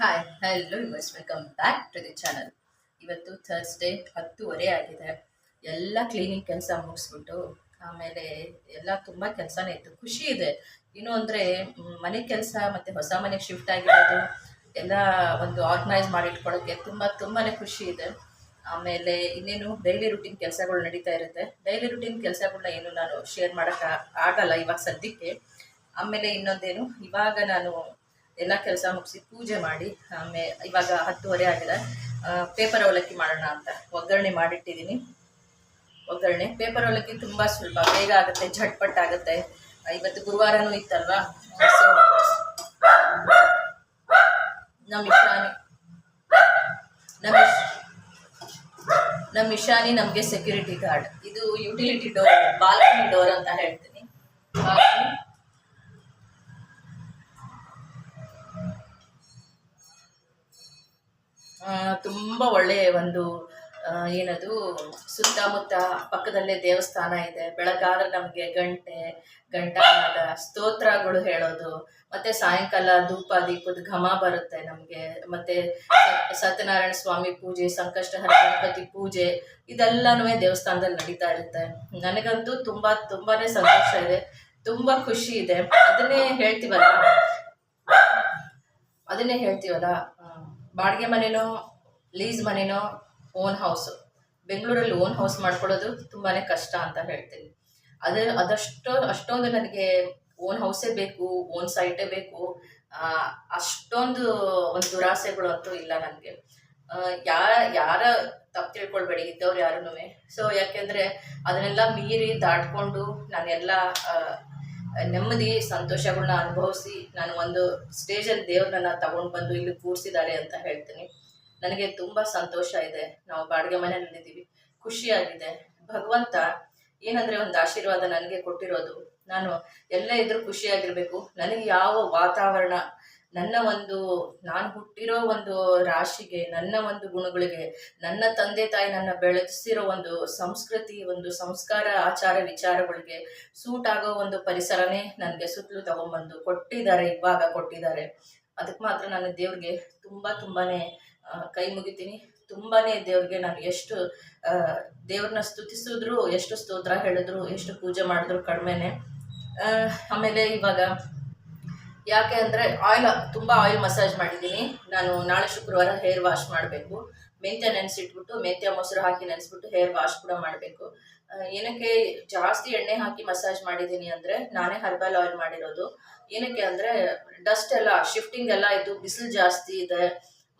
Hi hello yours welcome back to the channel ಇವತ್ತು Thursday ಹತ್ತುವರೆ ಆಗಿದೆ. ಎಲ್ಲ ಕ್ಲೀನಿಂಗ್ ಕೆಲಸ ಮುಗಿಸ್ಬಿಟ್ಟು, ಆಮೇಲೆ ಎಲ್ಲ ತುಂಬ ಕೆಲಸನೇ ಇತ್ತು. ಖುಷಿ ಇದೆ. ಏನು ಅಂದರೆ ಮನೆ ಕೆಲಸ ಮತ್ತು ಹೊಸ ಮನೆಗೆ ಶಿಫ್ಟ್ ಆಗಿರೋದು, ಎಲ್ಲ ಒಂದು ಆರ್ಗನೈಸ್ ಮಾಡಿಟ್ಕೊಳ್ಳೋಕ್ಕೆ ತುಂಬ ತುಂಬಾ ಖುಷಿ ಇದೆ. ಆಮೇಲೆ ಇನ್ನೇನು ಡೈಲಿ ರುಟೀನ್ ಕೆಲಸಗಳು ನಡೀತಾ ಇರುತ್ತೆ. ಡೈಲಿ ರುಟೀನ್ ಕೆಲಸಗಳನ್ನ ಏನು ನಾನು ಶೇರ್ ಮಾಡೋಕ್ಕೆ ಆಗಲ್ಲ ಇವಾಗ ಸದ್ಯಕ್ಕೆ. ಆಮೇಲೆ ಇನ್ನೊಂದೇನು, ಇವಾಗ ನಾನು ಎಲ್ಲ ಕೆಲಸ ಮುಗಿಸಿ ಪೂಜೆ ಮಾಡಿ ಆಮೇಲೆ ಇವಾಗ ಹತ್ತುವರೆ ಆಗಿದೆ. ಪೇಪರ್ ಅವಲಕ್ಕಿ ಮಾಡೋಣ ಅಂತ. ಒಗ್ಗರಣೆ ಮಾಡಿಟ್ಟಿದ್ದೀನಿ. ಒಗ್ಗರಣೆ. ಪೇಪರ್ ಅವಲಕ್ಕಿ ತುಂಬ ಸುಲಭ ಬೇಗ ಆಗುತ್ತೆ, ಝಟ್ಪಟ್ ಆಗುತ್ತೆ. ಇವತ್ತು ಗುರುವಾರನೂ ಇತ್ತಲ್ವಾ? ಸೊ ನಮ್ಮ ಇಶಾನಿ ನಮ್ಮ ಇಶ್ ನಮ್ಮ ಇಶಾನಿ ನಮಗೆ ಸೆಕ್ಯೂರಿಟಿ ಗಾರ್ಡ್ ಇದು ಯುಟಿಲಿಟಿ ಡೋರ್ ಬಾಲ್ಕನಿ ಡೋರ್ ಅಂತ ಹೇಳ್ತೀನಿ ಹಾಕಿ ಆ, ತುಂಬ ಒಳ್ಳೆಯ ಒಂದು ಏನದು, ಸುತ್ತಮುತ್ತ ಪಕ್ಕದಲ್ಲೇ ದೇವಸ್ಥಾನ ಇದೆ. ಬೆಳಗಾದ್ರೆ ನಮಗೆ ಗಂಟೆ ಗಂಟಾನಾದ ಸ್ತೋತ್ರಗಳು ಹೇಳೋದು. ಮತ್ತೆ ಸಾಯಂಕಾಲ ಧೂಪ, ದೀಪದ ಘಮ ಬರುತ್ತೆ ನಮಗೆ. ಮತ್ತೆ ಸತ್ಯನಾರಾಯಣ ಸ್ವಾಮಿ ಪೂಜೆ ಸಂಕಷ್ಟಹರ ಗಣಪತಿ ಪೂಜೆ ಇದೆಲ್ಲನೂ ದೇವಸ್ಥಾನದಲ್ಲಿ ನಡೀತಾ ಇರುತ್ತೆ. ನನಗಂತೂ ತುಂಬಾ, ತುಂಬಾನೇ ಸಂತೋಷ ಇದೆ. ತುಂಬಾ ಖುಷಿ ಇದೆ. ಅದನ್ನೇ ಹೇಳ್ತೀವಲ್ಲ ಅದನ್ನೇ ಹೇಳ್ತೀವಲ್ಲ ಬಾಡಿಗೆ ಮನೆನೋ ಲೀಸ್ ಮನೆನೋ ಓನ್ ಹೌಸು ಬೆಂಗಳೂರಲ್ಲಿ ಓನ್ ಹೌಸ್ ಮಾಡ್ಕೊಳ್ಳೋದು ತುಂಬಾ ಕಷ್ಟ ಅಂತ ಹೇಳ್ತೀನಿ. ಅದು, ಅದಷ್ಟು, ಅಷ್ಟೊಂದು ನನಗೆ ಓನ್ ಹೌಸೇ ಬೇಕು ಓನ್ ಸೈಟೇ ಬೇಕು ಅಷ್ಟೊಂದು ಒಂದು ದುರಾಸೆಗಳು ಅಂತೂ ಇಲ್ಲ ನನಗೆ. ಯಾರ ಯಾರ ತಪ್ಪು ತಿಳ್ಕೊಳ್ಬೇಡಿ, ಇದ್ದವ್ರು ಯಾರೂ ಸೊ ಯಾಕೆಂದರೆ ಅದನ್ನೆಲ್ಲ ಮೀರಿ ದಾಟ್ಕೊಂಡು ನಾನೆಲ್ಲ ನೆಮ್ಮದಿ ಸಂತೋಷಗಳನ್ನ ಅನುಭವಿಸಿ ನಾನು ಒಂದು ಸ್ಟೇಜಲ್ಲಿ ದೇವ್ರನ್ನ ತಗೊಂಡು ಬಂದು ಇಲ್ಲಿ ಕೂರಿಸಿದ್ದಾರೆ ಅಂತ ಹೇಳ್ತೀನಿ. ನನಗೆ ತುಂಬ ಸಂತೋಷ ಇದೆ. ನಾವು ಬಾಡಿಗೆ ಮನೆಯಲ್ಲಿದ್ದೀವಿ ಖುಷಿಯಾಗಿದೆ. ಭಗವಂತ ಏನಂದ್ರೆ ಒಂದು ಆಶೀರ್ವಾದ ನನಗೆ ಕೊಟ್ಟಿರೋದು. ನಾನು ಎಲ್ಲ ಇದ್ರೂ ಖುಷಿಯಾಗಿರ್ಬೇಕು. ನನಗೆ ಯಾವ ವಾತಾವರಣ ನನ್ನ ಒಂದು, ನಾನು ಹುಟ್ಟಿರೋ ಒಂದು ರಾಶಿಗೆ, ನನ್ನ ಒಂದು ಗುಣಗಳಿಗೆ, ನನ್ನ ತಂದೆ ತಾಯಿ ನನ್ನ ಬೆಳೆಸಿರೋ ಒಂದು ಸಂಸ್ಕೃತಿ, ಒಂದು ಸಂಸ್ಕಾರ, ಆಚಾರ ವಿಚಾರಗಳಿಗೆ ಸೂಟ್ ಆಗೋ ಒಂದು ಪರಿಸರನೇ ನನಗೆ ಸುತ್ತಲೂ ತಗೊಂಬಂದು ಕೊಟ್ಟಿದ್ದಾರೆ, ಇವಾಗ ಕೊಟ್ಟಿದ್ದಾರೆ. ಅದಕ್ಕೆ ಮಾತ್ರ ನಾನು ದೇವ್ರಿಗೆ ತುಂಬ ತುಂಬಾನೇ ಕೈ ಮುಗಿತೀನಿ. ತುಂಬಾನೇ ದೇವ್ರಿಗೆ ನಾನು ಎಷ್ಟು ದೇವ್ರನ್ನ ಸ್ತುತಿಸಿದ್ರು, ಎಷ್ಟು ಸ್ತೋತ್ರ ಹೇಳಿದ್ರು, ಎಷ್ಟು ಪೂಜೆ ಮಾಡಿದ್ರು ಕಡಿಮೆನೆ. ಆಮೇಲೆ ಇವಾಗ ಯಾಕೆ ಅಂದರೆ ಆಯಿಲ್ ತುಂಬ ಆಯಿಲ್ ಮಸಾಜ್ ಮಾಡಿದ್ದೀನಿ. ನಾನು ನಾಳೆ ಶುಕ್ರವಾರ ಹೇರ್ ವಾಶ್ ಮಾಡಬೇಕು. ಮೆಂತ್ಯ ನೆನೆಸಿಟ್ಬಿಟ್ಟು ಮೆಂತ್ಯ ಮೊಸರು ಹಾಕಿ ನೆನೆಸ್ಬಿಟ್ಟು ಹೇರ್ ವಾಶ್ ಕೂಡ ಮಾಡಬೇಕು. ಏನಕ್ಕೆ ಜಾಸ್ತಿ ಎಣ್ಣೆ ಹಾಕಿ ಮಸಾಜ್ ಮಾಡಿದ್ದೀನಿ ಅಂದರೆ ನಾನೇ ಹರ್ಬಲ್ ಆಯಿಲ್ ಮಾಡಿರೋದು. ಏನಕ್ಕೆ ಅಂದರೆ ಡಸ್ಟ್ ಎಲ್ಲ ಶಿಫ್ಟಿಂಗ್ ಎಲ್ಲ ಇದು ಬಿಸಿಲು ಜಾಸ್ತಿ ಇದೆ.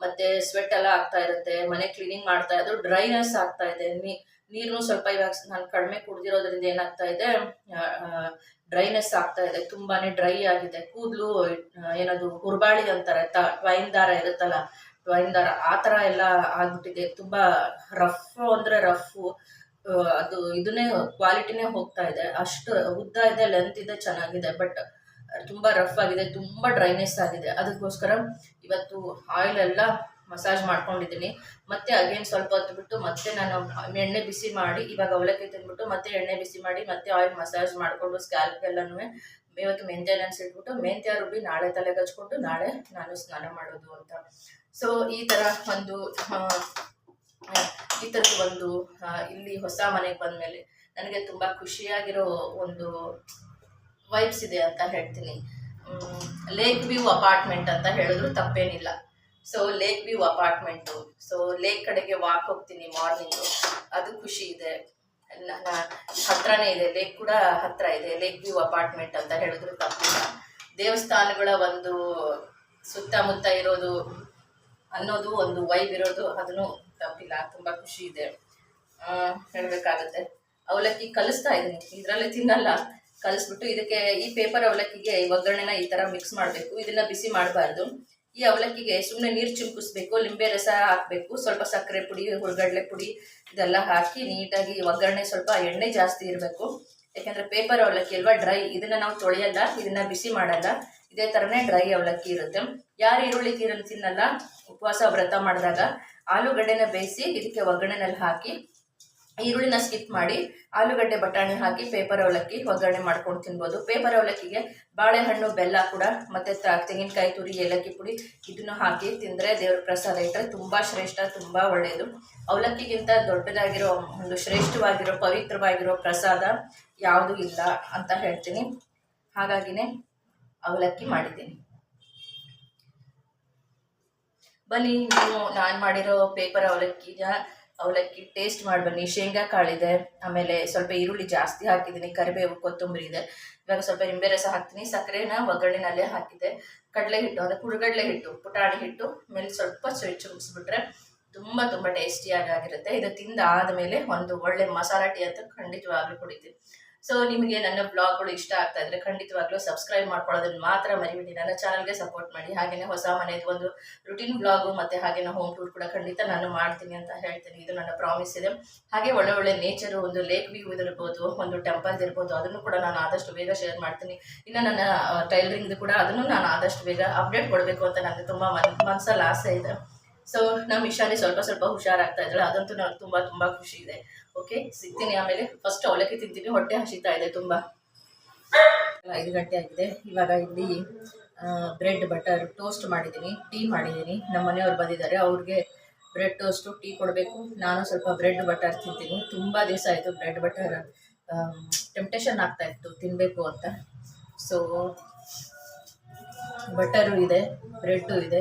ಮತ್ತೆ ಸ್ವೆಟ್ ಎಲ್ಲ ಆಗ್ತಾ ಇರುತ್ತೆ. ಮನೆ ಕ್ಲೀನಿಂಗ್ ಮಾಡ್ತಾ ಇದ್ರು ಡ್ರೈನೆಸ್ ಆಗ್ತಾ ಇದೆ. ನೀ ನೀರು ಸ್ವಲ್ಪ ಇವಾಗ ನಾನು ಕಡಿಮೆ ಕುಡ್ದಿರೋದ್ರಿಂದ ಏನಾಗ್ತಾ ಇದೆ ಡ್ರೈನೆಸ್ ಆಗ್ತಾ ಇದೆ, ತುಂಬಾನೇ ಡ್ರೈ ಆಗಿದೆ. ಕೂದಲು ಏನದು ಹುರ್ಬಾಳಿ ಅಂತಾರೆ, ತ ಟ್ವೈನ್ ದಾರ ಇರುತ್ತಲ್ಲ ಟ್ವೈನ್ ದಾರ, ಆ ಥರ ಎಲ್ಲ ಆಗ್ಬಿಟ್ಟಿದೆ. ತುಂಬಾ ರಫ್ ಅಂದ್ರೆ ರಫ್ ಅದು ಇದನ್ನೇ ಕ್ವಾಲಿಟಿನೇ ಹೋಗ್ತಾ ಇದೆ. ಅಷ್ಟು ಉದ್ದ ಇದೆ ಲೆಂತ್ ಇದೆ, ಚೆನ್ನಾಗಿದೆ ಬಟ್ ತುಂಬಾ ರಫ್ ಆಗಿದೆ, ತುಂಬಾ ಡ್ರೈನೆಸ್ ಆಗಿದೆ. ಅದಕ್ಕೋಸ್ಕರ ಇವತ್ತು ಆಯಿಲ್ ಎಲ್ಲ ಮಸಾಜ್ ಮಾಡ್ಕೊಂಡಿದ್ದೀನಿ. ಮತ್ತೆ ಅಗೇನ್ ಸ್ವಲ್ಪ ಹೊತ್ತು ಬಿಟ್ಟು ಮತ್ತೆ ನಾನು ಎಣ್ಣೆ ಬಿಸಿ ಮಾಡಿ, ಇವಾಗ ಅವಲಕ್ಕಿ ತಿಂದ್ಬಿಟ್ಟು ಮತ್ತೆ ಎಣ್ಣೆ ಬಿಸಿ ಮಾಡಿ, ಮತ್ತೆ ಆಯಿಲ್ ಮಸಾಜ್ ಮಾಡಿಕೊಂಡು ಸ್ಕ್ಯಾಲ್ಪ್ಗೆಲ್ಲನೂ ಇವತ್ತು ಮೆಂತ್ಯ ನೆನೆಸಿಟ್ಬಿಟ್ಟು ಮೆಂತ್ಯ ರುಬ್ಬಿ ನಾಳೆ ತಲೆಗೆ ಹಚ್ಕೊಂಡು ನಾಳೆ ನಾನು ಸ್ನಾನ ಮಾಡೋದು ಅಂತ. ಸೊ ಈ ಥರ ಒಂದು ಈ ಥರದ ಒಂದು ಇಲ್ಲಿ ಹೊಸ ಮನೆಗೆ ಬಂದಮೇಲೆ ನನಗೆ ತುಂಬ ಖುಷಿಯಾಗಿರೋ ಒಂದು ವೈಬ್ಸ್ ಇದೆ ಅಂತ ಹೇಳ್ತೀನಿ. ಲೇಕ್ ವ್ಯೂ ಅಪಾರ್ಟ್ಮೆಂಟ್ ಅಂತ ಹೇಳಿದ್ರು ತಪ್ಪೇನಿಲ್ಲ. So lake view apartment so lake ಕಡೆಗೆ ವಾಕ್ ಹೋಗ್ತೀನಿ ಮಾರ್ನಿಂಗು ಅದು ಖುಷಿ ಇದೆ. ಹತ್ರನೇ ಇದೆ. ಲೇಕ್ ಕೂಡ ಹತ್ರ ಇದೆ. ಲೇಕ್ ವ್ಯೂ ಅಪಾರ್ಟ್ಮೆಂಟ್ ಅಂತ ಹೇಳಿದ್ರು ತಪ್ಪಿಲ್ಲ ದೇವಸ್ಥಾನಗಳ ಒಂದು ಸುತ್ತಮುತ್ತ ಇರೋದು ಅನ್ನೋದು, ಒಂದು ವೈಬ್ ಇರೋದು ಅದನ್ನು ತಪ್ಪಿಲ್ಲ. ತುಂಬ ಖುಷಿ ಇದೆ. ಹೇಳ್ಬೇಕಾಗತ್ತೆ. ಅವಲಕ್ಕಿ ಕಲಿಸ್ತಾ ಇದ್ದೀನಿ. ಇದರಲ್ಲೇ ತಿನ್ನಲ್ಲ. ಕಲಿಸ್ಬಿಟ್ಟು ಇದಕ್ಕೆ ಈ ಪೇಪರ್ ಅವಲಕ್ಕಿಗೆ ಒಗ್ಗರಣೆನ ಈ ಥರ ಮಿಕ್ಸ್ ಮಾಡಬೇಕು. ಇದನ್ನ ಬಿಸಿ ಮಾಡಬಾರ್ದು. ಈ ಅವಲಕ್ಕಿಗೆ ಸುಮ್ಮನೆ ನೀರು ಚಿಮ್ಕಿಸ್ಬೇಕು, ಲಿಂಬೆ ರಸ ಹಾಕಬೇಕು, ಸ್ವಲ್ಪ ಸಕ್ಕರೆ ಪುಡಿ ಹುಳಗಡ್ಲೆ ಪುಡಿ ಇದೆಲ್ಲ ಹಾಕಿ ನೀಟಾಗಿ ಒಗ್ಗರಣೆ ಸ್ವಲ್ಪ ಎಣ್ಣೆ ಜಾಸ್ತಿ ಇರಬೇಕು. ಯಾಕೆಂದರೆ ಪೇಪರ್ ಅವಲಕ್ಕಿ ಅಲ್ವಾ ಡ್ರೈ ಇದನ್ನು ನಾವು ತೊಳೆಯಲ್ಲ, ಇದನ್ನು ಬಿಸಿ ಮಾಡಲ್ಲ, ಇದೇ ಥರನೇ ಡ್ರೈ ಅವಲಕ್ಕಿ ಇರುತ್ತೆ. ಯಾರು ಈರುಳ್ಳಿ ತೀರನ್ನು ತಿನ್ನಲ್ಲ, ಉಪವಾಸ ವ್ರತ ಮಾಡಿದಾಗ ಆಲೂಗಡ್ಡೆನ ಬೇಯಿಸಿ ಇದಕ್ಕೆ ಒಗ್ಗರಣೆನಲ್ಲಿ ಹಾಕಿ ಈರುಳ್ಳಿನ ಸ್ಕಿಪ್ ಮಾಡಿ ಆಲೂಗಡ್ಡೆ ಬಟಾಣಿ ಹಾಕಿ ಪೇಪರ್ ಅವಲಕ್ಕಿ ಒಗ್ಗರಣೆ ಮಾಡ್ಕೊಂಡು ತಿನ್ಬೋದು. ಪೇಪರ್ ಅವಲಕ್ಕಿಗೆ ಬಾಳೆಹಣ್ಣು, ಬೆಲ್ಲ ಕೂಡ ಮತ್ತೆ ತೆಂಗಿನಕಾಯಿ, ತುರಿ, ಏಲಕ್ಕಿ ಪುಡಿ ಇದನ್ನು ಹಾಕಿ ತಿಂದರೆ ದೇವ್ರ ಪ್ರಸಾದ ಇಟ್ಟರೆ ತುಂಬ ಶ್ರೇಷ್ಠ, ತುಂಬ ಒಳ್ಳೆಯದು ಅವಲಕ್ಕಿಗಿಂತ ದೊಡ್ಡದಾಗಿರೋ ಒಂದು ಶ್ರೇಷ್ಠವಾಗಿರೋ, ಪವಿತ್ರವಾಗಿರೋ ಪ್ರಸಾದ ಯಾವುದು ಇಲ್ಲ ಅಂತ ಹೇಳ್ತೀನಿ. ಹಾಗಾಗಿನೇ ಅವಲಕ್ಕಿ ಮಾಡಿದ್ದೀನಿ. ಬನ್ನಿ, ನೀವು ನಾನು ಮಾಡಿರೋ ಪೇಪರ್ ಅವಲಕ್ಕಿನ ಅವಲಕ್ಕಿ ಟೇಸ್ಟ್ ಮಾಡಿ ಬನ್ನಿ. ಶೇಂಗಾ ಕಾಳಿದೆ ಆಮೇಲೆ ಸ್ವಲ್ಪ ಈರುಳ್ಳಿ ಜಾಸ್ತಿ ಹಾಕಿದ್ದೀನಿ. ಕರಿಬೇವು ಕೊತ್ತಂಬರಿ ಇದೆ. ಇವಾಗ ಸ್ವಲ್ಪ ನಿಂಬೆ ರಸ ಹಾಕ್ತೀನಿ. ಸಕ್ಕರೆನ ಒಗ್ಗರಣೆನಲ್ಲೇ ಹಾಕಿದೆ. ಕಡಲೆ ಹಿಟ್ಟು, ಅಂದರೆ ಕುಡುಗಡಲೆ ಹಿಟ್ಟು, ಪುಟಾಣಿ ಹಿಟ್ಟು, ಆಮೇಲೆ ಸ್ವಲ್ಪ ಚುಮ್ಸ್ಬಿಟ್ರೆ ತುಂಬ ತುಂಬ ಟೇಸ್ಟಿಯಾಗಿ ಆಗಿರುತ್ತೆ. ಇದು ತಿಂದಾದ ಮೇಲೆ ಒಂದು ಒಳ್ಳೆ ಮಸಾಲ ಟೀ ಅಂತ ಖಂಡಿತವಾಗ್ಲೂ ಕುಡಿತೀನಿ. ಸೊ ನಿಮಗೆ ನನ್ನ ಬ್ಲಾಗ್ಗಳು ಇಷ್ಟ ಆಗ್ತಾ ಇದ್ರೆ ಖಂಡಿತವಾಗ್ಲೂ ಸಬ್ಸ್ಕ್ರೈಬ್ ಮಾಡ್ಕೊಳ್ಳೋದನ್ನ ಮಾತ್ರ ಮರಿಬೇಡಿ. ನನ್ನ ಚಾನಲ್ಗೆ ಸಪೋರ್ಟ್ ಮಾಡಿ. ಹಾಗೆಯೇ ಹೊಸ ಮನೆಯದು ಒಂದು ರುಟೀನ್ ಬ್ಲಾಗು ಮತ್ತೆ ಹಾಗೆಯೇ ಹೋಮ್ ಟೂರ್ ಕೂಡ ಖಂಡಿತ ನಾನು ಮಾಡ್ತೀನಿ ಅಂತ ಹೇಳ್ತೀನಿ. ಇದು ನನ್ನ ಪ್ರಾಮಿಸ್ ಇದೆ. ಹಾಗೆ ಒಳ್ಳೆ ಒಳ್ಳೆ ನೇಚರು ಒಂದು ಲೇಕ್ ವ್ಯೂ ಇರ್ಬೋದು ಒಂದು ಟೆಂಪಲ್ ಇರ್ಬೋದು ಅದನ್ನು ಕೂಡ ನಾನು ಆದಷ್ಟು ಬೇಗ ಶೇರ್ ಮಾಡ್ತೀನಿ. ಇನ್ನು ನನ್ನ ಟೈಲರಿಂಗ್ ಕೂಡ ಅದನ್ನು ನಾನು ಆದಷ್ಟು ಬೇಗ ಅಪ್ಡೇಟ್ ಕೊಡಬೇಕು ಅಂತ ನನಗೆ ತುಂಬ ಮನ್ ಮನಸ್ಸಲ್ಲಿ ಆಸೆ ಇದೆ. ಸೊ ನಮ್ಮ ಇಶಾನಿ ಸ್ವಲ್ಪ ಸ್ವಲ್ಪ ಹುಷಾರಾಗ್ತಾ ಇದ್ದಾಳೆ. ಅದಂತೂ ನನಗೆ ತುಂಬ ತುಂಬ ಖುಷಿ ಇದೆ. ಓಕೆ ಸಿಗ್ತೀನಿ ಆಮೇಲೆ. ಫಸ್ಟ್ ಅವಲಕ್ಕಿ ತಿಂತೀನಿ ಹೊಟ್ಟೆ ಹಸಿತಾ ಇದೆ ತುಂಬ. ಐದು ಗಂಟೆ ಆಗಿದೆ. ಇವಾಗ ಇಲ್ಲಿ ಬ್ರೆಡ್ ಬಟರ್ ಟೋಸ್ಟ್ ಮಾಡಿದ್ದೀನಿ ಟೀ ಮಾಡಿದ್ದೀನಿ. ನಮ್ಮ ಮನೆಯವ್ರು ಬಂದಿದ್ದಾರೆ, ಅವ್ರಿಗೆ ಬ್ರೆಡ್ ಟೋಸ್ಟು ಟೀ ಕೊಡಬೇಕು. ನಾನು ಸ್ವಲ್ಪ ಬ್ರೆಡ್ ಬಟರ್ ತಿಂತೀನಿ. ತುಂಬ ದಿವಸ ಆಯಿತು ಬ್ರೆಡ್ ಬಟರ್ ಟೆಂಪ್ಟೇಷನ್ ಆಗ್ತಾ ಇತ್ತು ತಿನ್ನಬೇಕು ಅಂತ. ಸೊ ಬಟರು ಇದೆ ಬ್ರೆಡ್ಡು ಇದೆ.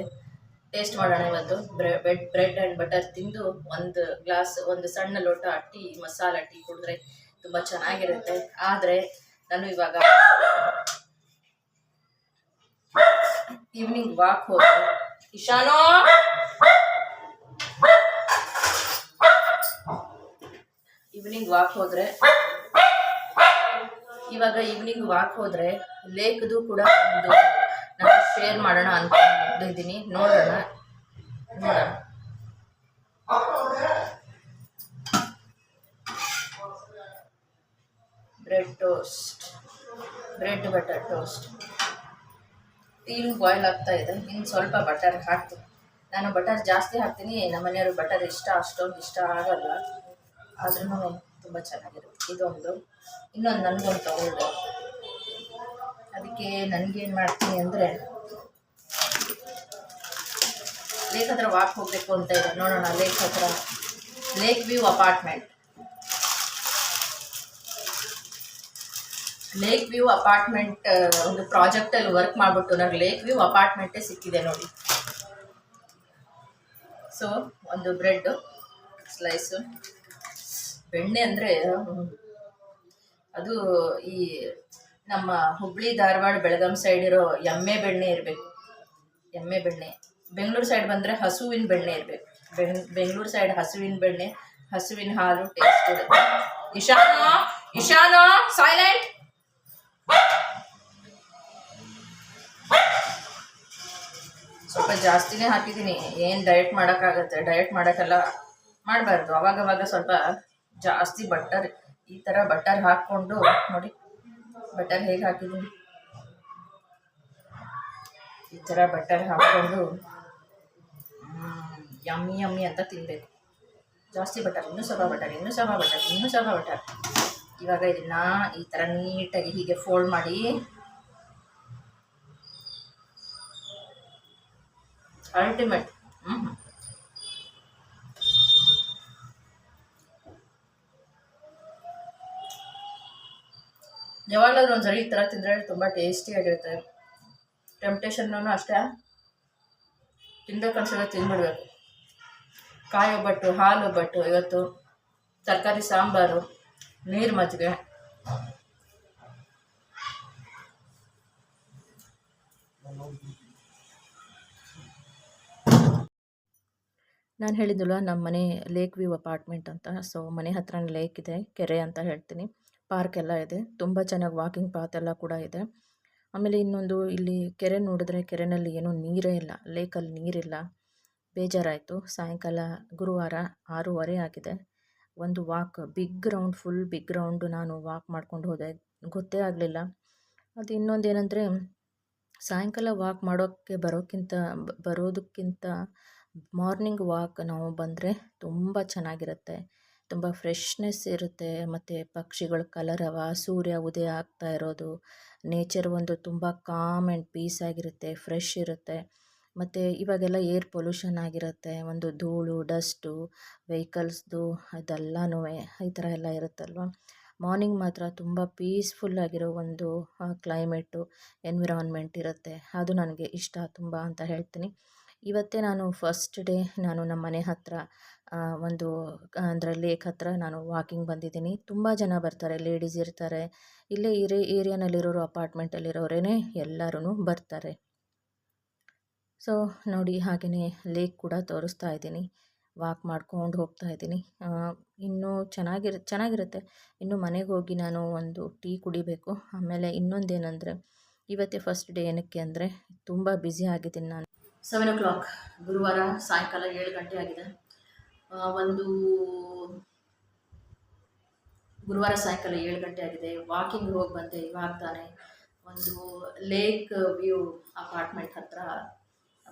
ಟೇಸ್ಟ್ ಮಾಡೋಣ ಇವತ್ತು. ಬ್ರೆಡ್ ಬ್ರೆಡ್ ಆ್ಯಂಡ್ ಬಟರ್ ತಿಂದು ಒಂದು ಗ್ಲಾಸ್ ಒಂದು ಸಣ್ಣ ಲೋಟ ಟೀ ಮಸಾಲ ಟೀ ಕುಡಿದ್ರೆ ತುಂಬ ಚೆನ್ನಾಗಿರುತ್ತೆ. ಆದರೆ ನಾನು ಇವಾಗ ಈವ್ನಿಂಗ್ ವಾಕ್ ಹೋದ್ರೆ ಇಶಾನೋ! ಈವ್ನಿಂಗ್ ವಾಕ್ ಹೋದ್ರೆ, ಇವಾಗ ಈವ್ನಿಂಗ್ ವಾಕ್ ಹೋದ್ರೆ, ಲೇಕ್ದು ಕೂಡ ಒಂದು ಶೇರ್ ಮಾಡೋಣ ಅನ್ಕೊಂಡಿದ್ದೀನಿ. ನೋಡೋಣ. ನೋಡೋಣ. Bread toast. Bread butter toast. ಟೀಲ್ boil ಆಗ್ತಾ ಇದೆ. ಇನ್ನು ಸ್ವಲ್ಪ ಬಟರ್ ಹಾಕ್ತೀನಿ. ನಾನು ಬಟರ್ ಜಾಸ್ತಿ ಹಾಕ್ತೀನಿ. ನಮ್ಮ ಮನೆಯವರು ಬಟರ್ ಇಷ್ಟ, ಅಷ್ಟೊಂದು ಇಷ್ಟ ಆಗಲ್ಲ. ಆದ್ರೂ ತುಂಬ ಚೆನ್ನಾಗಿರುತ್ತೆ. ಇದೊಂದು. ಇನ್ನೊಂದು ನನಗೊಂದು ತಗೊಳ್ಳೋದು ಅದಕ್ಕೆ ನನಗೇನು ಮಾಡ್ತೀನಿ ಅಂದರೆ ಲೇಕ್ ಹತ್ರ ವಾಕ್ ಹೋಗಬೇಕು ಅಂತ ಇದೆ. ನೋಡೋಣ ಲೇಕ್ ಹತ್ರ lake view apartment lake view apartment ಒಂದು ಪ್ರಾಜೆಕ್ಟಲ್ಲಿ ವರ್ಕ್ ಮಾಡಿಬಿಟ್ಟು ನನಗೆ ಲೇಕ್ ವ್ಯೂ ಅಪಾರ್ಟ್ಮೆಂಟೇ ಸಿಕ್ಕಿದೆ ನೋಡಿ. ಸೊ ಒಂದು ಬ್ರೆಡ್ ಸ್ಲೈಸು ಬೆಣ್ಣೆ ಅಂದರೆ, ಅದು ಈ ನಮ್ಮ ಹುಬ್ಳಿ ಧಾರವಾಡ ಬೆಳಗಾಂ ಸೈಡ್ ಇರೋ ಎಮ್ಮೆ ಬೆಣ್ಣೆ ಇರಬೇಕು. ಎಮ್ಮೆ ಬೆಣ್ಣೆ. ಬೆಂಗಳೂರು ಸೈಡ್ ಬಂದರೆ ಹಸುವಿನ ಬೆಣ್ಣೆ ಇರಬೇಕು. ಬೆಂಗ್, ಬೆಂಗಳೂರು ಸೈಡ್ ಹಸುವಿನ ಬೆಣ್ಣೆ, ಹಸುವಿನ ಹಾಲು ಟೇಸ್ಟ್ ಇರುತ್ತೆ. ಇಶಾನ ಇಶಾನ ಸೈಲೆಂಟ್ ಸ್ವಲ್ಪ ಜಾಸ್ತಿನೇ ಹಾಕಿದ್ದೀನಿ. ಏನು ಡಯಟ್ ಮಾಡೋಕ್ಕಾಗತ್ತೆ? ಡಯಟ್ ಮಾಡೋಕ್ಕೆಲ್ಲ ಮಾಡಬಾರ್ದು. ಅವಾಗವಾಗ ಸ್ವಲ್ಪ ಜಾಸ್ತಿ ಬಟರ್ ಈ ಥರ ಬಟರ್ ಹಾಕ್ಕೊಂಡು ನೋಡಿ. ಬಟರ್ ಹೇಗೆ ಹಾಕಿದ್ದೀನಿ? ಈ ಥರ ಬಟರ್ ಹಾಕ್ಕೊಂಡು ಯಮ್ಮಿ ಯಮ್ಮಿ ಅಂತ ತಿನ್ನಬೇಕು ಜಾಸ್ತಿ ಬಟರ್, ಇನ್ನೂ ಸ್ವಲ್ಪ ಬಟರ್, ಇನ್ನೂ ಸ್ವಲ್ಪ ಬಟರ್, ಇನ್ನೂ ಸ್ವಲ್ಪ ಬಟರ್. ಇವಾಗ ಇದನ್ನ ಈ ಥರ ನೀಟಾಗಿ ಹೀಗೆ ಫೋಲ್ಡ್ ಮಾಡಿ ಅಲ್ಟಿಮೇಟ್ ಹ್ಞೂ ಯಾವಾಗಲಾದ್ರೂ ಒಂದ್ಸರಿ ಈ ಥರ ತಿಂದರೆ ತುಂಬ ಟೇಸ್ಟಿಯಾಗಿರುತ್ತೆ ಟೆಂಪ್ಟೇಷನ್ನೂ ಅಷ್ಟೇ. ತಿನ್ಬೇಕು ಅನ್ಸಿದ್ರೆ ತಿಂದ್ಬಿಡ್ಬೇಕು ಕಾಯಿ ಒಬ್ಬಟ್ಟು ಹಾಲು ಒಬ್ಬಟ್ಟು ಇವತ್ತು ತರಕಾರಿ, ಸಾಂಬಾರು, ನೀರು ಮಜ್ಜಿಗೆ. ನಾನು ಹೇಳಿದ್ದಲ್ಲ ನಮ್ಮ ಮನೆ ಲೇಕ್ ವ್ಯೂ ಅಪಾರ್ಟ್ಮೆಂಟ್ ಅಂತ. ಸೊ ಮನೆ ಹತ್ರ ಲೇಕ್ ಇದೆ, ಕೆರೆ ಅಂತ ಹೇಳ್ತೀನಿ. ಪಾರ್ಕ್ ಎಲ್ಲ ಇದೆ, ತುಂಬ ಚೆನ್ನಾಗಿ ವಾಕಿಂಗ್ ಪಾತ್ ಎಲ್ಲ ಕೂಡ ಇದೆ. ಆಮೇಲೆ ಇನ್ನೊಂದು, ಇಲ್ಲಿ ಕೆರೆ ನೋಡಿದ್ರೆ ಕೆರೆನಲ್ಲಿ ಏನೂ ನೀರೇ ಇಲ್ಲ, ಲೇಕಲ್ಲಿ ನೀರಿಲ್ಲ. ಬೇಜಾರಾಯಿತು. ಸಾಯಂಕಾಲ ಗುರುವಾರ ಆರೂವರೆ ಆಗಿದೆ. ಒಂದು walk, big round, full big round ನಾನು ವಾಕ್ ಮಾಡ್ಕೊಂಡು ಹೋದೆ. ಗೊತ್ತೇ ಆಗಲಿಲ್ಲ. ಅದು ಇನ್ನೊಂದು ಏನಂದರೆ ಸಾಯಂಕಾಲ ವಾಕ್ ಮಾಡೋಕ್ಕೆ ಬರೋಕ್ಕಿಂತ, ಬರೋದಕ್ಕಿಂತ ಮಾರ್ನಿಂಗ್ ವಾಕ್ ನಾವು ಬಂದರೆ ತುಂಬ ಚೆನ್ನಾಗಿರುತ್ತೆ. ತುಂಬ ಫ್ರೆಶ್ನೆಸ್ ಇರುತ್ತೆ. ಮತ್ತು ಪಕ್ಷಿಗಳ ಕಲರವ ಸೂರ್ಯ ಉದಯ ಆಗ್ತಾ ಇರೋದು. ನೇಚರ್ ಒಂದು ತುಂಬ ಕಾಮ್ ಆ್ಯಂಡ್ ಪೀಸ್ ಆಗಿರುತ್ತೆ, ಫ್ರೆಶ್ ಇರುತ್ತೆ. ಮತ್ತು ಇವಾಗೆಲ್ಲ ಏರ್ ಪೊಲ್ಯೂಷನ್ ಆಗಿರುತ್ತೆ, ಒಂದು ಧೂಳು, ಡಸ್ಟು, ವೆಹಿಕಲ್ಸ್ದು ಅದೆಲ್ಲನೂ ಈ ಥರ ಎಲ್ಲ ಇರುತ್ತಲ್ವ? ಮಾರ್ನಿಂಗ್ ಮಾತ್ರ ತುಂಬ ಪೀಸ್ಫುಲ್ಲಾಗಿರೋ ಒಂದು ಕ್ಲೈಮೇಟು, ಎನ್ವಿರಾನ್ಮೆಂಟ್ ಇರುತ್ತೆ. ಅದು ನನಗೆ ಇಷ್ಟ ತುಂಬ ಅಂತ ಹೇಳ್ತೀನಿ. ಇವತ್ತೇ ನಾನು ಫಸ್ಟ್ ಡೇ ನಾನು ನಮ್ಮ ಮನೆ ಹತ್ತಿರ ಒಂದು, ಅಂದರೆ ಲೇಕ್ ಹತ್ತಿರ ನಾನು ವಾಕಿಂಗ್ ಬಂದಿದ್ದೀನಿ. ತುಂಬ ಜನ ಬರ್ತಾರೆ, ಲೇಡೀಸ್ ಇರ್ತಾರೆ. ಇಲ್ಲೇ ಏರಿ ಏರಿಯಾನಲ್ಲಿರೋರು ಅಪಾರ್ಟ್ಮೆಂಟಲ್ಲಿರೋರೇ ಎಲ್ಲರೂ ಬರ್ತಾರೆ. ಸೊ, ನೋಡಿ ಹಾಗೆಯೇ ಲೇಕ್ ಕೂಡ ತೋರಿಸ್ತಾ ಇದ್ದೀನಿ. ವಾಕ್ ಮಾಡ್ಕೊಂಡು ಹೋಗ್ತಾ ಇದ್ದೀನಿ. ಇನ್ನೂ ಚೆನ್ನಾಗಿರು, ಚೆನ್ನಾಗಿರುತ್ತೆ. ಇನ್ನು ಮನೆಗೆ ಹೋಗಿ ನಾನು ಒಂದು ಟೀ ಕುಡಿಬೇಕು. ಆಮೇಲೆ ಇನ್ನೊಂದೇನೆಂದರೆ, ಇವತ್ತೇ ಫಸ್ಟ್ ಡೇ ಏನಕ್ಕೆ ಅಂದರೆ, ತುಂಬ ಬ್ಯುಸಿ ಆಗಿದ್ದೀನಿ ನಾನು. ಸೆವೆನ್ ಓ ಕ್ಲಾಕ್, ಗುರುವಾರ ಸಾಯಂಕಾಲ ಏಳು ಗಂಟೆ ಆಗಿದೆ. ಒಂದು ಗುರುವಾರ ಸಾಯಂಕಾಲ ಏಳು ಗಂಟೆ ಆಗಿದೆ. ವಾಕಿಂಗ್ ಹೋಗಿ ಬಂದೆ ಇವಾಗ ತಾನೆ. ಒಂದು ಲೇಕ್ ವ್ಯೂ ಅಪಾರ್ಟ್ಮೆಂಟ್ ಹತ್ರ.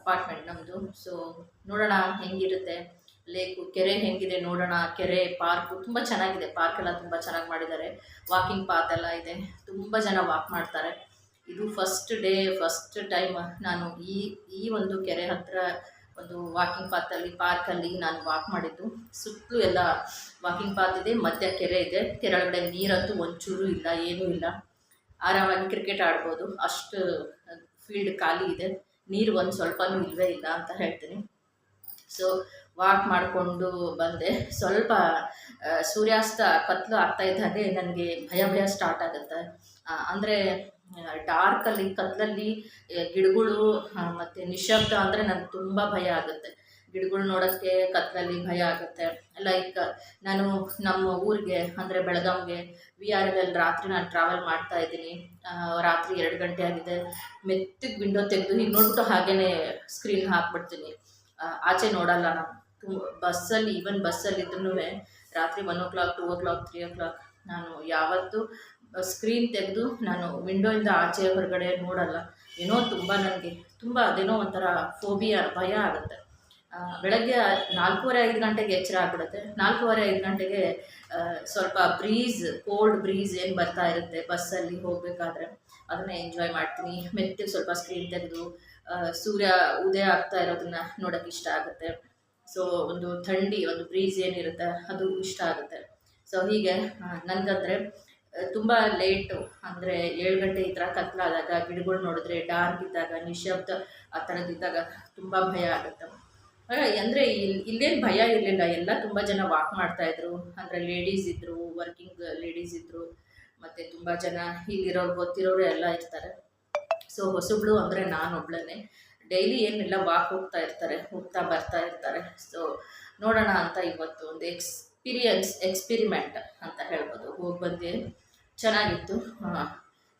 ಅಪಾರ್ಟ್ಮೆಂಟ್ ನಮ್ಮದು ಸೊ ನೋಡೋಣ ಹೆಂಗಿರುತ್ತೆ. ಲೇಕು ಕೆರೆ ಹೆಂಗಿದೆ ನೋಡೋಣ. ಕೆರೆ ಪಾರ್ಕು ತುಂಬ ಚೆನ್ನಾಗಿದೆ. ಪಾರ್ಕ್ ಎಲ್ಲ ತುಂಬ ಚೆನ್ನಾಗಿ ಮಾಡಿದ್ದಾರೆ. ವಾಕಿಂಗ್ ಪಾತ್ ಎಲ್ಲ ಇದೆ. ತುಂಬ ಜನ ವಾಕ್ ಮಾಡ್ತಾರೆ. ಇದು ಫಸ್ಟ್ ಡೇ ಫಸ್ಟ್ ಟೈಮ್ ನಾನು ಈ ಈ ಒಂದು ಕೆರೆ ಹತ್ತಿರ ಒಂದು ವಾಕಿಂಗ್ ಪಾತಲ್ಲಿ ಪಾರ್ಕಲ್ಲಿ ನಾನು ವಾಕ್ ಮಾಡಿದ್ದು. ಸುತ್ತಲೂ ಎಲ್ಲ ವಾಕಿಂಗ್ ಪಾತ್ ಇದೆ, ಮಧ್ಯ ಕೆರೆ ಇದೆ. ಕೆರೆಗಡೆ ನೀರಂತೂ ಒಂಚೂರು ಇಲ್ಲ, ಏನೂ ಇಲ್ಲ. ಆರಾಮಾಗಿ ಕ್ರಿಕೆಟ್ ಆಡ್ಬೋದು. ಅಷ್ಟು ಫೀಲ್ಡ್ ಖಾಲಿ ಇದೆ. ನೀರು ಒಂದು ಸ್ವಲ್ಪನೂ ಇಲ್ಲವೇ ಇಲ್ಲ ಅಂತ ಹೇಳ್ತೀನಿ. ಸೊ ವಾಕ್ ಮಾಡಿಕೊಂಡು ಬಂದೆ. ಸ್ವಲ್ಪ ಸೂರ್ಯಾಸ್ತ ಕತ್ಲು ಆಗ್ತಾ ಇದ್ದಾಗೆ ನನಗೆ ಭಯ ಭಯ ಸ್ಟಾರ್ಟ್ ಆಗುತ್ತೆ. ಅಂದರೆ ಡಾರ್ಕಲ್ಲಿ ಕತ್ಲಲ್ಲಿ ಆ, ಗಿಡಗಳು ಮತ್ತು ನಿಶಬ್ದ ಅಂದರೆ ನನಗೆ ತುಂಬ ಭಯ ಆಗುತ್ತೆ. ಗಿಡಗಳು ನೋಡೋಕ್ಕೆ ಕತ್ತಲಲ್ಲಿ ಭಯ ಆಗುತ್ತೆ. ಲೈಕ್ ನಾನು ನಮ್ಮ ಊರಿಗೆ, ಅಂದರೆ ಬೆಳಗಾವಿಗೆ ವಿ ಆರ್ ಎಲ್ ರಾತ್ರಿ ನಾನು ಟ್ರಾವೆಲ್ ಮಾಡ್ತಾ ಇದ್ದೀನಿ. ರಾತ್ರಿ ಎರಡು ಗಂಟೆ ಆಗಿದೆ. ಮೆತ್ತಿಗೆ ವಿಂಡೋ ತೆಗೆದು ಹೀಗೆ ನೋಡ್ಬಿಟ್ಟು ಹಾಗೇ ಸ್ಕ್ರೀನ್ ಹಾಕ್ಬಿಡ್ತೀನಿ. ಆಚೆ ನೋಡಲ್ಲ ನಾನು. ತುಂಬ, ಬಸ್ಸಲ್ಲಿ ಈವನ್ ಬಸ್ಸಲ್ಲಿ ಇದ್ರು ರಾತ್ರಿ one o'clock two o'clock three o'clock ನಾನು ಯಾವತ್ತೂ ಸ್ಕ್ರೀನ್ ತೆಗೆದು ನಾನು ವಿಂಡೋಯಿಂದ ಆಚೆ ಹೊರಗಡೆ ನೋಡಲ್ಲ. ಏನೋ ತುಂಬ ನನಗೆ ತುಂಬ ಅದೇನೋ ಒಂಥರ ಫೋಬಿಯಾ ಭಯ ಆಗುತ್ತೆ. ಬೆಳಗ್ಗೆ ನಾಲ್ಕೂವರೆ ಐದು ಗಂಟೆಗೆ ಎಚ್ಚರ ಆಗ್ಬಿಡುತ್ತೆ. ನಾಲ್ಕೂವರೆ ಐದು ಗಂಟೆಗೆ ಸ್ವಲ್ಪ ಬ್ರೀಸ್ ಕೋಲ್ಡ್ ಬ್ರೀಸ್ ಏನು ಬರ್ತಾ ಇರುತ್ತೆ ಬಸ್ಸಲ್ಲಿ ಹೋಗಬೇಕಾದ್ರೆ, ಅದನ್ನ ಎಂಜಾಯ್ ಮಾಡ್ತೀನಿ. ಮೆತ್ತಿಗೆ ಸ್ವಲ್ಪ ಸ್ಕ್ರೀನ್ ತೆಗೆದು ಸೂರ್ಯ ಉದಯ ಆಗ್ತಾ ಇರೋದನ್ನ ನೋಡೋಕೆ ಇಷ್ಟ ಆಗುತ್ತೆ. ಸೊ ಒಂದು ಥಂಡಿ, ಒಂದು ಬ್ರೀಸ್ ಏನಿರುತ್ತೆ ಅದು ಇಷ್ಟ ಆಗುತ್ತೆ. ಸೊ ಹೀಗೆ ನನಗಂದರೆ ತುಂಬ ಲೇಟು ಅಂದರೆ ಏಳು ಗಂಟೆ ಈ ಥರ ಕತ್ಲಾದಾಗ, ಗಿಡಗಳು ನೋಡಿದ್ರೆ ಡಾರ್ಕ್ ಇದ್ದಾಗ, ನಿಶಬ್ದ ಆ ಥರದ್ದಿದ್ದಾಗ ತುಂಬ ಭಯ ಆಗುತ್ತೆ. ಅಂದರೆ ಇಲ್ಲಿ ಇಲ್ಲೇನು ಭಯ ಇರಲಿಲ್ಲ. ಎಲ್ಲ ತುಂಬ ಜನ ವಾಕ್ ಮಾಡ್ತಾಯಿದ್ರು ಅಂದರೆ ಲೇಡೀಸ್ ಇದ್ದರು ವರ್ಕಿಂಗ್ ಲೇಡೀಸ್ ಇದ್ದರು ಮತ್ತು ತುಂಬ ಜನ ಇಲ್ಲಿರೋರು, ಗೊತ್ತಿರೋರು ಎಲ್ಲ ಇರ್ತಾರೆ. ಸೊ ಹೊಸಬ್ಳು ಅಂದರೆ ನಾನು ಒಬ್ಳೇ ಡೈಲಿ ಏನಿಲ್ಲ ವಾಕ್ ಹೋಗ್ತಾ ಇರ್ತಾರೆ, ಹೋಗ್ತಾ ಬರ್ತಾ ಇರ್ತಾರೆ. ಸೊ ನೋಡೋಣ ಅಂತ ಇವತ್ತು ಒಂದು ಎಕ್ಸ್ಪೀರಿಯನ್ಸ್ ಎಕ್ಸ್ಪಿರಿಮೆಂಟ್ ಅಂತ ಹೇಳ್ಬೋದು. ಹೋಗಿ ಬಂದೆ. ಚೆನ್ನಾಗಿತ್ತು.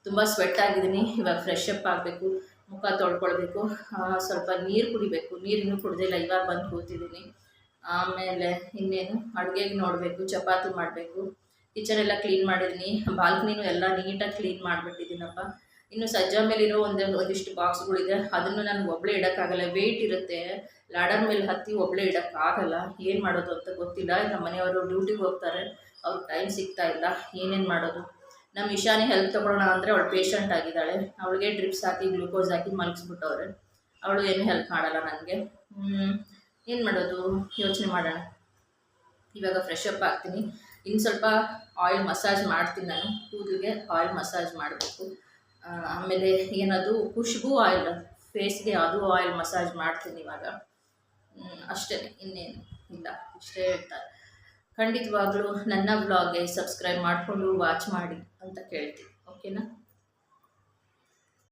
ತುಂಬ ಸ್ವೆಟ್ ಆಗಿದ್ದೀನಿ. ಇವಾಗ ಫ್ರೆಶ್ ಅಪ್ ಆಗಬೇಕು. ಮುಖ ತೊಳ್ಕೊಳ್ಬೇಕು. ಸ್ವಲ್ಪ ನೀರು ಕುಡಿಬೇಕು. ನೀರಿನ್ನೂ ಕುಡ್ದಿಲ್ಲ. ಇವಾಗ ಬಂದು ಕೂತಿದ್ದೀನಿ ಆಮೇಲೆ ಇನ್ನೇನು? ಅಡುಗೆಗೆ ನೋಡಬೇಕು, ಚಪಾತಿ ಮಾಡಬೇಕು. ಕಿಚನ್ ಎಲ್ಲ ಕ್ಲೀನ್ ಮಾಡಿದ್ದೀನಿ ಬಾಲ್ಕನಿನೂ ಎಲ್ಲ ನೀಟಾಗಿ ಕ್ಲೀನ್ ಮಾಡಿಬಿಟ್ಟಿದ್ದೀನಪ್ಪ. ಇನ್ನು ಸಜ್ಜಾ ಮೇಲಿರೋ ಒಂದು, ಒಂದಿಷ್ಟು ಬಾಕ್ಸ್ಗಳಿದೆ. ಅದನ್ನು ನಾನು ಒಬ್ಬಳೇ ಇಡೋಕ್ಕಾಗಲ್ಲ. ವೆಯ್ಟ್ ಇರುತ್ತೆ. ಲಾಡರ್ ಮೇಲೆ ಹತ್ತಿ ಒಬ್ಬಳೇ ಇಡೋಕ್ಕಾಗಲ್ಲ. ಏನು ಮಾಡೋದು ಅಂತ ಗೊತ್ತಿಲ್ಲ. ನಮ್ಮ ಮನೆಯವರು ಡ್ಯೂಟಿಗೆ ಹೋಗ್ತಾರೆ. ಅವ್ರಿಗೆ ಟೈಮ್ ಸಿಗ್ತಾ ಇಲ್ಲ. ಏನೇನು ಮಾಡೋದು? ನಮ್ಮ ಇಶಾನಿ ಹೆಲ್ಪ್ ತೊಗೊಳ್ಳೋಣ ಅಂದರೆ ಅವಳು ಪೇಷಂಟ್ ಆಗಿದ್ದಾಳೆ. ಅವಳಿಗೆ ಡ್ರಿಪ್ಸ್ ಹಾಕಿ ಗ್ಲೂಕೋಸ್ ಹಾಕಿ ಮಲಗಿಸ್ಬಿಟ್ಟವ್ರೆ. ಅವಳು ಏನು ಹೆಲ್ಪ್ ಮಾಡಲ್ಲ ನನಗೆ. ಏನು ಮಾಡೋದು? ಯೋಚನೆ ಮಾಡೋಣ. ಇವಾಗ ಫ್ರೆಶ್ ಅಪ್ ಆಗ್ತೀನಿ. ಇನ್ನು ಸ್ವಲ್ಪ ಆಯಿಲ್ ಮಸಾಜ್ ಮಾಡ್ತೀನಿ ನಾನು. ಕೂದಲಿಗೆ ಆಯಿಲ್ ಮಸಾಜ್ ಮಾಡಬೇಕು. ಆಮೇಲೆ ಏನದು? ಖುಷ್ಬು ಆಯಿಲ್ ಫೇಸ್ಗೆ ಅದು ಆಯಿಲ್ ಮಸಾಜ್ ಮಾಡ್ತೀನಿ ಇವಾಗ. ಅಷ್ಟೇ. ಇನ್ನೇನು ಇಲ್ಲ. ಇಷ್ಟೇ ಹೇಳ್ತಾರೆ. ಖಂಡಿತವಾಗ್ಲೂ ನನ್ನ ಬ್ಲಾಗ್ಗೆ ಸಬ್ಸ್ಕ್ರೈಬ್ ಮಾಡಿಕೊಂಡು ವಾಚ್ ಮಾಡಿ ಅಂತ ಕೇಳ್ತೀನಿ. ಓಕೆನಾ